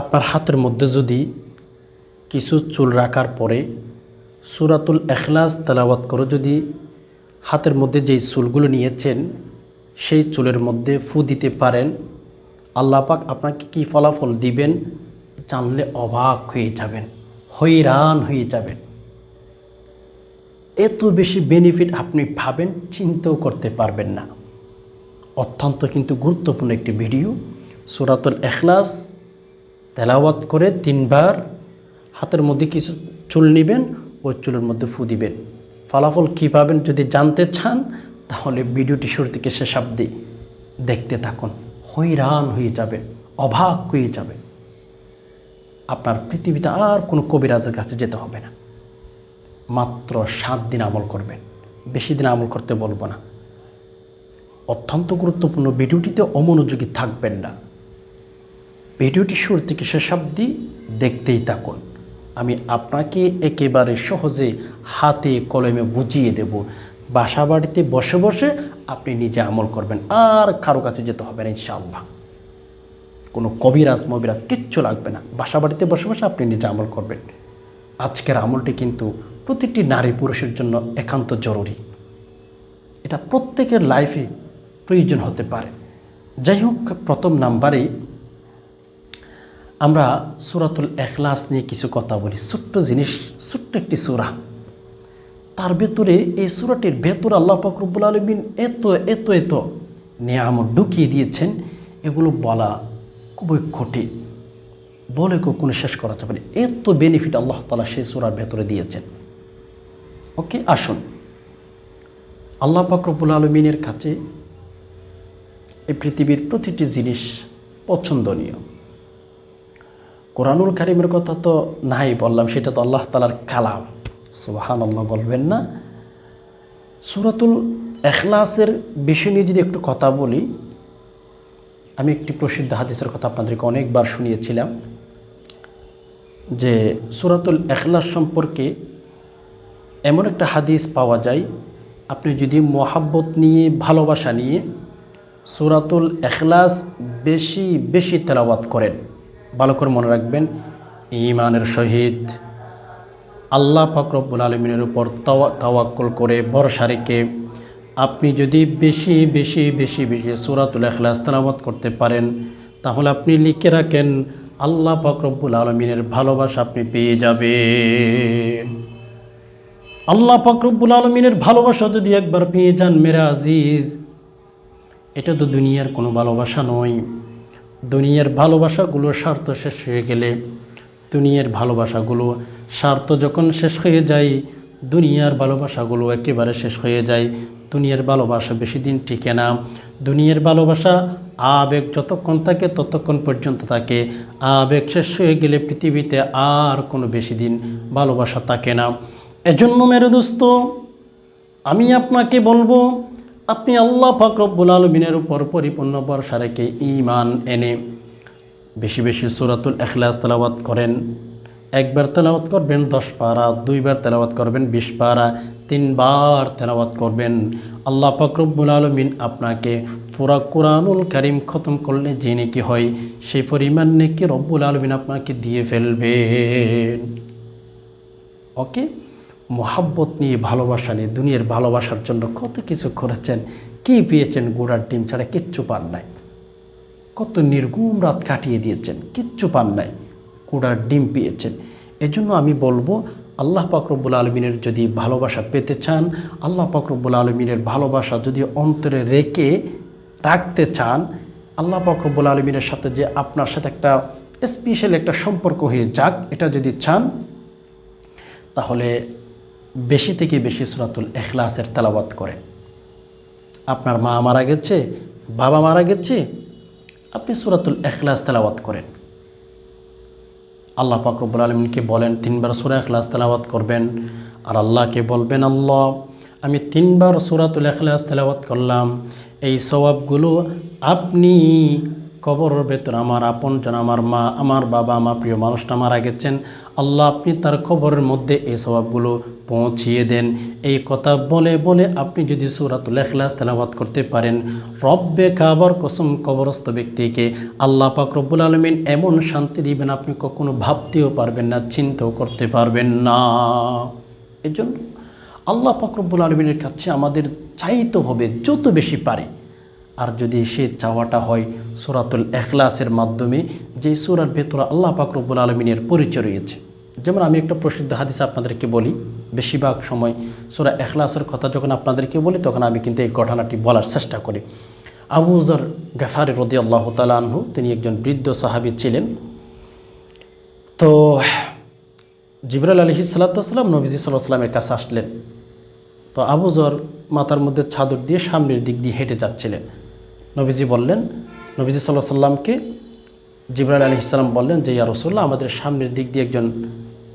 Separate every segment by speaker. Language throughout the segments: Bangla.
Speaker 1: আপনার হাতের মধ্যে যদি কিছু চুল রাখার পরে সুরাতুল এখলাস তেলাওয়াত করে, যদি হাতের মধ্যে যেই চুলগুলো নিয়েছেন, সেই চুলের মধ্যে ফু দিতে পারেন, আল্লাহ পাক আপনাকে কি ফলাফল দিবেন? জানলে অবাক হয়ে যাবেন হইরান হয়ে যাবেন। এত বেশি বেনিফিট আপনি ভাবেন, চিন্তাও করতে পারবেন না। অত্যন্ত কিন্তু গুরুত্বপূর্ণ একটি ভিডিও সুরাতুল এখলাস তেলাওয়াত করে তিনবার হাতের মধ্যে কিছু চুল নেবেন ওই চুলের মধ্যে ফু দিবেন। ফলাফল কী পাবেন যদি জানতে চান, তাহলে ভিডিওটি শুরু থেকে শেষ অব্দি দেখতে থাকুন। হইরান হয়ে যাবেন, অবাক হয়ে যাবেন। আপনার পৃথিবীতে আর কোনো কবিরাজের কাছে যেতে হবে না। মাত্র সাত দিন আমল করবেন, বেশি দিন আমল করতে বলব না। অত্যন্ত গুরুত্বপূর্ণ ভিডিওটিতে অমনোযোগী থাকবেন না। ভিডিওটি শুরু থেকে শেষ অবধি দেখতেই থাকুন। আমি আপনাকে একেবারে সহজে হাতে কলমে বুঝিয়ে দেব। বাসা বাড়িতে বসে বসে আপনি নিজে আমল করবেন। আর কারও কাছে যেতে হবে না, ইনশাআল্লাহ। কোনো কবিরাজ, মবিরাজ কিচ্ছু লাগবে না। বাসা বাড়িতে বসে বসে আপনি নিজে আমল করবেন। আজকের আমলটি কিন্তু প্রতিটি নারী পুরুষের জন্য একান্ত জরুরি। এটা প্রত্যেকের লাইফে প্রয়োজন হতে পারে। যাই হোক, প্রথম নাম্বারে আমরা সুরাতুল এখলাস নিয়ে কিছু কথা বলি, ছোট্ট জিনিস, ছোট্ট একটি সুরা। তার ভেতরে এই সুরাটির ভেতর আল্লাহ ফকরবুল আলমিন এত এত এত নিয়ামত ঢুকিয়ে দিয়েছেন, এগুলো বলা খুবই কঠিন। বলে কোনো শেষ করা যাবে না। এত বেনিফিট আল্লাহ তালা সেই সুরার ভেতরে দিয়েছেন। ওকে আসুন। আল্লাহ ফকরবুল আলমিনের কাছে এই পৃথিবীর প্রতিটি জিনিস পছন্দনীয়। কোরআনুল কারিমের কথা তো নাই বললাম, সেটা তো আল্লাহ তালার কালাম। সুবাহান আল্লাহ বলবেন না। সুরাতুল এখলাসের বিষয় নিয়ে যদি একটু কথা বলি, আমি একটি প্রসিদ্ধ হাদিসের কথা আপনাদেরকে অনেকবার শুনিয়েছিলাম যে সুরাতুল এখলাস সম্পর্কে এমন একটা হাদিস পাওয়া যায়, আপনি যদি মোহাব্বত নিয়ে, ভালোবাসা নিয়ে সুরাতুল এখলাস বেশি বেশি তেলাওয়াত করেন ভালো করে মনে রাখবেন ইমানের সহিত আল্লাহ ফকরবুল আলমিনের উপর তাওয়া, তাওয়াক্কল করে ভরসা রেখে আপনি যদি বেশি বেশি বেশি বেশি সুরাতুল এখলাস তেলাওয়াত করতে পারেন, তাহলে আপনি লিখে রাখেন, আল্লাহ ফকরবুল আলমিনের ভালোবাসা আপনি পেয়ে যাবেন। আল্লাহ ফকরবুল আলমিনের ভালোবাসা যদি একবার পেয়ে যান, মেরা আজিজ, এটা তো দুনিয়ার কোনো ভালোবাসা নয়। দুনিয়ার ভালোবাসাগুলো স্বার্থ শেষ হয়ে গেলে দুনিয়ার ভালোবাসাগুলো স্বার্থ যখন শেষ হয়ে যায়, দুনিয়ার ভালোবাসাগুলো একেবারে শেষ হয়ে যায়। দুনিয়ার ভালোবাসা বেশি দিন টিকে না। দুনিয়ার ভালোবাসা আবেগ যতক্ষণ থাকে ততক্ষণ পর্যন্ত থাকে। আবেগ শেষ হয়ে গেলে পৃথিবীতে আর কোনো বেশি দিন ভালোবাসা থাকে না। এজন্য মেরে দোস্ত আমি আপনাকে বলব আপনি আল্লাহ ফাকরব্বুল আলমিনের উপর পরিপূর্ণ ভরসা রেখে ইমান এনে বেশি বেশি সুরাতুল এখলাস তেলাওয়াত করেন। একবার তেলাওয়াত করবেন দশ পারা, দুইবার তেলাওয়াত করবেন বিশ পারা, তিনবার তেলাওয়াত করবেন। আল্লাহ ফাকরব্বুল আলমিন আপনাকে পুরা কোরআনুল করিম খতম করলে যে নেকি হয়, সেই পরিমাণ নেকি রব্বুল আলমিন আপনাকে দিয়ে ফেলবেন। ওকে? মোহাব্বত নিয়ে ভালোবাসা নিয়ে, দুনিয়ার ভালোবাসার জন্য কত কিছু করেছেন, কি পেয়েছেন গোড়ার ডিম ছাড়া কিচ্ছু পান নাই। কত নির্গুম রাত কাটিয়ে দিয়েছেন, কিচ্ছু পান নাই, গোড়ার ডিম পেয়েছেন। এজন্য আমি বলব, আল্লাহ পাকরব্বুল আলমিনের যদি ভালোবাসা পেতে চান, আল্লাহ পাকরব্বুল আলমিনের ভালোবাসা যদি অন্তরে রেখে রাখতে চান, আল্লাহ পাকরব্বুল আলমিনের সাথে যে আপনার সাথে একটা স্পেশাল একটা সম্পর্ক হয়ে যাক, এটা যদি চান, তাহলে বেশি থেকে বেশি সুরাতুল এখলাসের তেলাবাত করেন আপনার মা মারা গেছে, বাবা মারা গেছে, আপনি সুরাতুল এখলাস তেলাওয়াত করেন। আল্লাহ পাকরবুল আলমিনকে বলেন, তিনবার সুরা এখলাস তেলাওয়াত করবেন আর আল্লাহকে বলবেন, আল্লাহ, আমি তিনবার সুরাতুল এখলাস তেলাওয়াত করলাম। এই স্বভাবগুলো আপনি কবরের ভেতর আমার আপন আপনজন আমার মা, আমার বাবা, আমার প্রিয় মানুষটা মারা গেছেন। আল্লাহ আপনি তার কবরের মধ্যে এই স্বভাবগুলো পৌঁছিয়ে দেন। এই কথা বলে বলে আপনি যদি সুরাতুল এখলাস তেলাবাদ করতে পারেন, রব্বে কাবার কসম কবরস্থ ব্যক্তিকে আল্লাহ পাক রব্বুল আলমিন এমন শান্তি দিবেন আপনি কখনো ভাবতেও পারবেন না, চিন্তাও করতে পারবেন না। এজন্য আল্লাহ পাকরব্বুল আলমিনের কাছে আমাদের চাইতে হবে, যত বেশি পারে। আর যদি সে চাওয়াটা হয় সুরাতুল এখলাসের মাধ্যমে, যে সুরার ভেতরে আল্লাহ পাকরব্বুল আলমিনের পরিচয় রয়েছে। যেমন আমি একটা প্রসিদ্ধ হাদিস আপনাদেরকে বলি, বেশিরভাগ সময় সুরা এখলাসের কথা যখন আপনাদেরকে বলি, তখন আমি কিন্তু এই ঘটনাটি বলার চেষ্টা করি। আবুজর গফারি রদি আল্লাহ তালাহু তিনি একজন বৃদ্ধ সাহাবি ছিলেন। তো জিবরাল আলহি সাল্লাতাম নবীজি সাল্লাহ সাল্লামের কাছে আসলেন। তো আবুজর মাথার মধ্যে ছাদর দিয়ে সামনের দিক দিয়ে হেঁটে যাচ্ছিলেন। নবীজি বললেন, নবীজি সাল্লাহ সাল্লামকে জিবরাল আলী ইসলাম বললেন যে, ইয়া রসুল্লাহ আমাদের সামনের দিক দিয়ে একজন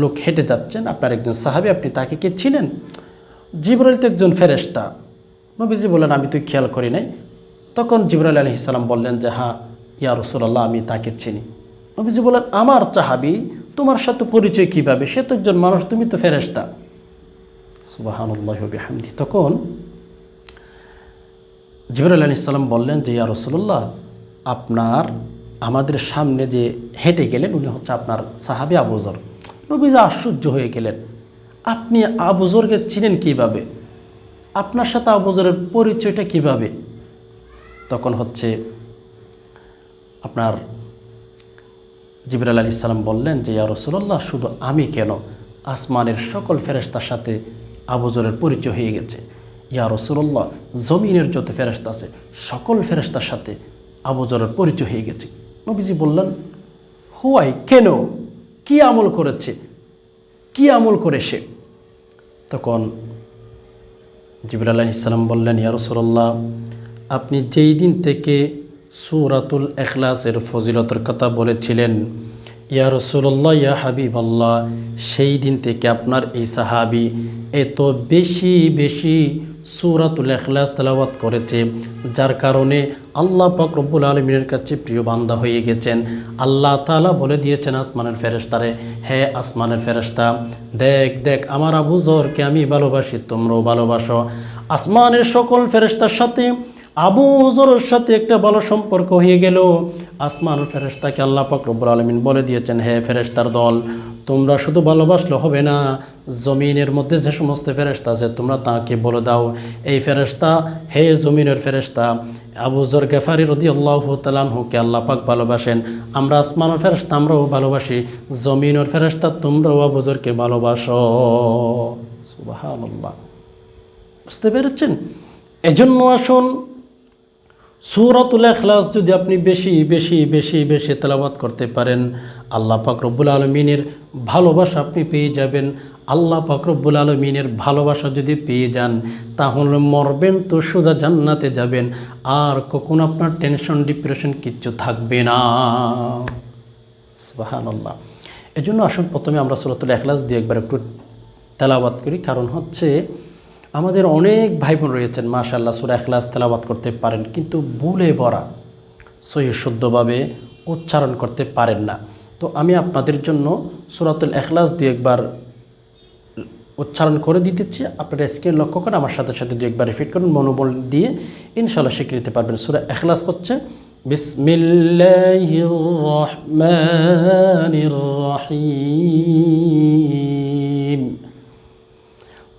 Speaker 1: লোক হেঁটে যাচ্ছেন, আপনার একজন সাহাবি, আপনি তাকে কে ছিলেন জিবরাল তো একজন ফেরেস্তা নবীজি বললেন, আমি তো খেয়াল করি নাই। তখন জিবরাল আলী ইসলাম বললেন যে হ্যাঁ ইয়া রসুল্লাহ আমি তাকে চিনি। নবীজি বললেন, আমার চাহাবি তোমার সাথে পরিচয় কীভাবে? সে তো একজন মানুষ, তুমি তো ফেরেস্তা সুবাহানুল্লাহ হামদি তখন জিবরাল আলী ইসলাম বললেন যে, ইয়া রসুল্লাহ আপনার, আমাদের সামনে যে হেঁটে গেলেন, উনি হচ্ছে আপনার সাহাবি আবুজর নবীজা আশ্চর্য হয়ে গেলেন। আপনি আবুজরকে চিনেন কীভাবে? আপনার সাথে আবুজরের পরিচয়টা কীভাবে? তখন হচ্ছে আপনার জিবরাল আলী ইসলাম বললেন যে, ইয়া রসুল্লাহ শুধু আমি কেন? আসমানের সকল ফেরেস্তার সাথে আবুজরের পরিচয় হয়ে গেছে। ইয়া রসুল্লাহ জমিনের যত ফেরেস্তা আছে, সকল ফেরেস্তার সাথে আবুজরের পরিচয় হয়ে গেছে। নবীজি বললেন, হুয়াই, কেন? কি আমল করেছে? কি আমল করে সে? তখন জিবরাল আলী ইসলাম বললেন, ইয়া রসুল্লাহ আপনি যেই দিন থেকে সুরাতুল এখলাসের ফজিলতের কথা বলেছিলেন, ইয়া রসুল্লাহ ইয়া হাবিব আল্লাহ সেই দিন থেকে আপনার এই সাহাবি এত বেশি বেশি সুরাতুল এখলাস তেলাওয়াত করেছে, যার কারণে আল্লাহ পাক রব্বুল আলমিনের কাছে প্রিয় বান্দা হয়ে গেছেন। আল্লাহ তালা বলে দিয়েছেন আসমানের ফেরেস্তারে হে আসমানের ফেরেস্তা দেখ দেখ, আমার আবু জরকে আমি ভালোবাসি, তোমরাও ভালোবাসো। আসমানের সকল ফেরেস্তার সাথে আবু জরের সাথে একটা ভালো সম্পর্ক হয়ে গেল। আসমান ফেরেস্তাকে আল্লাহ পাক রব্বুল আলমিন বলে দিয়েছেন, হে ফেরেস্তার দল, তোমরা শুধু ভালোবাসলে হবে না, জমিনের মধ্যে যে সমস্ত ফেরেস্তা আছে, তোমরা তাকে বলে দাও, এই ফেরেস্তা হে জমিনের ফেরেস্তা আবু জর গেফারি রদি আল্লাহ তালানহুকে আল্লাহ পাক ভালোবাসেন। আমরা আসমানের ফেরেস্তা আমরাও ভালোবাসি, জমিনের ফেরেস্তা তোমরাও আবু জরকে ভালোবাসো। সুবাহ বুঝতে পেরেছেন? এজন্য আসুন সুরাতুল এখলাস যদি আপনি বেশি বেশি বেশি বেশি তেলাবাত করতে পারেন, আল্লাহ পাক রব্বুল আলমিনের ভালোবাসা আপনি পেয়ে যাবেন। আল্লাহ পাক রব্বুল আলমিনের ভালোবাসা যদি পেয়ে যান, তাহলে মরবেন তো সোজা জান্নাতে যাবেন। আর কখন আপনার টেনশন ডিপ্রেশন কিচ্ছু থাকবে না। সুবাহান আল্লাহ এই জন্য আসুন প্রথমে আমরা সুরাতুল এখলাস দিয়ে একবার একটু তেলাবাত করি। কারণ হচ্ছে আমাদের অনেক ভাই বোন রয়েছেন মাশাল্লাহ সুরা এখলাস তেলাবাত করতে পারেন, কিন্তু ভুলে ভরা সহি শুদ্ধভাবে উচ্চারণ করতে পারেন না। তো আমি আপনাদের জন্য সুরাতুল এখলাস দিয়ে একবার উচ্চারণ করে দিতেছি। আপনারা স্ক্রিন লক্ষ্য করে আমার সাথে সাথে দু একবার রিপিট করুন, মনোবল দিয়ে ইনশাল্লাহ শিখে নিতে পারবেন সুরা এখলাস করছে বিসমিল্লাহির রহমানির রহিম।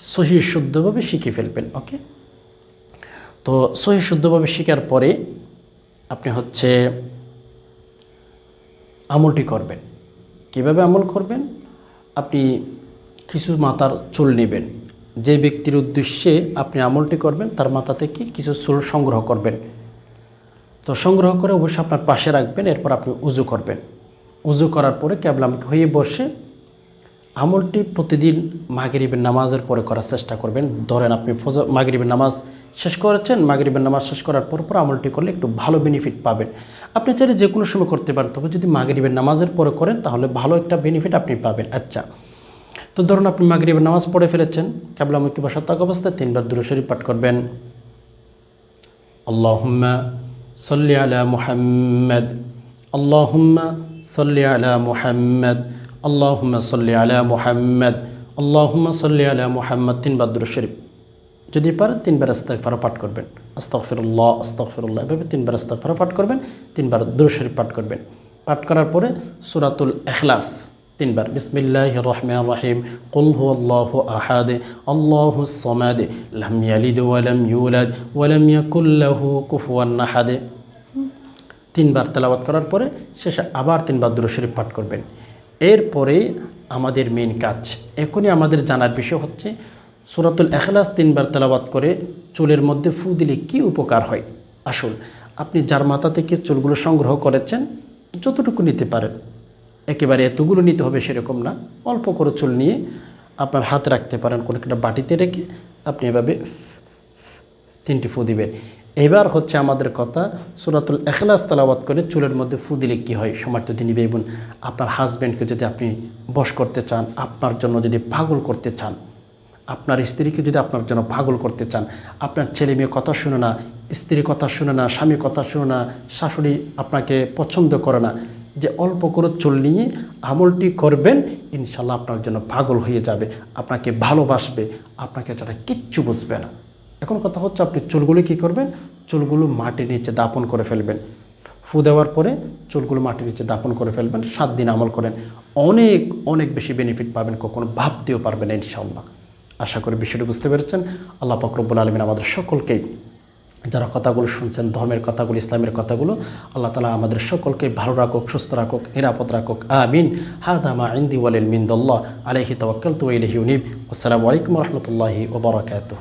Speaker 1: সহি শুদ্ধভাবে শিখে ফেলবেন, ওকে? তো সহি শুদ্ধভাবে শেখার পরে আপনি হচ্ছে আমলটি করবেন। কীভাবে আমল করবেন? আপনি কিছু মাথার চুল নেবেন। যে ব্যক্তির উদ্দেশ্যে আপনি আমলটি করবেন, তার মাথা থেকে কিছু চুল সংগ্রহ করবেন। তো সংগ্রহ করে অবশ্যই আপনার পাশে রাখবেন, এরপর আপনি উজু করবেন। উজু করার পরে ক্যাবলামকে হয়ে বসে আমলটি প্রতিদিন মাগরিবের নামাজের পরে করার চেষ্টা করবেন। ধরেন আপনি মাগরিবের নামাজ শেষ করেছেন, মাগরিবের নামাজ শেষ করার পর পর আমলটি করলে একটু ভালো বেনিফিট পাবেন। আপনি চাইলে যে কোনো সময় করতে পারেন, তবে যদি মাগরিবের নামাজের পরে করেন, তাহলে ভালো একটা বেনিফিট আপনি পাবেন। আচ্ছা তো ধরুন আপনি মাগরিবের নামাজ পড়ে ফেলেছেন ক্যাবলামুখী বসা থাকা অবস্থায় তিনবার দূরে শরীফ পাঠ করবেন। আল্লাহুম্মা সাল্লি আলা মুহাম্মদ, আল্লাহুম্মা সাল্লি আলা মুহাম্মদ আল্লাহুম্মা সাল্লি আলা মুহাম্মদ আল্লাহুম্মা সাল্লি আলা মুহাম্মদ তিনবার দূরে শরীফ। যদি পারেন তিনবার আস্তাগফার পাঠ করবেন। আস্তাগফিরুল্লাহ আস্তাগফিরুল্লাহ, এভাবে তিনবার আস্তাগফার পাঠ করবেন তিনবার দূরে শরীফ পাঠ করবেন। পাঠ করার পরে সূরাতুল ইখলাস তিনবার বিসমিল্লাহ রহমান রহিম। কুল হু আল্লাহ আহাদ। আল্লাহ সমাদ। লাম ইয়ালিদ ওয়ালাম ইউলাদ। ওয়ালাম ইয়াকুল্লাহু কুফুয়ান আহাদ। তিনবার তেলাওয়াত করার পরে শেষে আবার তিনবার দুরূদ শরীফ পাঠ করবেন। এরপরে আমাদের মেন কাজ। এখনই আমাদের জানার বিষয় হচ্ছে, সূরাতুল এখলাস তিনবার তেলাওয়াত করে চুলের মধ্যে ফু দিলে কী উপকার হয়? আসুন, আপনি যার মাথা থেকে চুলগুলো সংগ্রহ করেছেন, যতটুকু নিতে পারেন। একেবারে এতগুলো নিতে হবে সেরকম না, অল্প করে চুল নিয়ে আপনার হাত রাখতে পারেন, কোনো একটা বাটিতে রেখে আপনি এভাবে তিনটি ফু দিবেন। এবার হচ্ছে আমাদের কথা, সুরাতুল এখলাস তালাবাত করে চুলের মধ্যে ফু দিলে কী হয়? সমাজ যদি নিবে এবং আপনার হাজব্যান্ডকে যদি আপনি বশ করতে চান, আপনার জন্য যদি পাগল করতে চান, আপনার স্ত্রীকে যদি আপনার জন্য পাগল করতে চান, আপনার ছেলে মেয়ে কথা শুনে না স্ত্রীর কথা শুনে না, স্বামী কথা শুনে না, শাশুড়ি আপনাকে পছন্দ করে না, যে অল্প করে চুল নিয়ে আমলটি করবেন, ইনশাল্লাহ আপনার জন্য পাগল হয়ে যাবে, আপনাকে ভালোবাসবে, আপনাকে যারা কিচ্ছু বুঝবে না। এখন কথা হচ্ছে আপনি চুলগুলো কী করবেন? চুলগুলো মাটির নিচে দাপন করে ফেলবেন। ফু দেওয়ার পরে চুলগুলো মাটির নিচে দাপন করে ফেলবেন, সাত দিন আমল করেন। অনেক অনেক বেশি বেনিফিট পাবেন, কখনো ভাবতেও পারবেন না ইনশাল্লাহ আশা করি বিষয়টি বুঝতে পেরেছেন। আল্লাহ ফকরবুল আলমিন আমাদের সকলকেই যারা কথাগুলো শুনছেন, ধর্মের কথাগুলো, ইসলামের কথাগুলো, আল্লাহ তালা আমাদের সকলকে ভালো রাখুক, সুস্থ রাখুক, নিরাপদ রাখুক। আমিন। হাদামা ইন্দি ওয়ালিল মিন্দল্লাহ আলহি তওয়াক্কাল তু আসসালামু আলাইকুম রহমতুল্লাহি ওবরাকাতুহ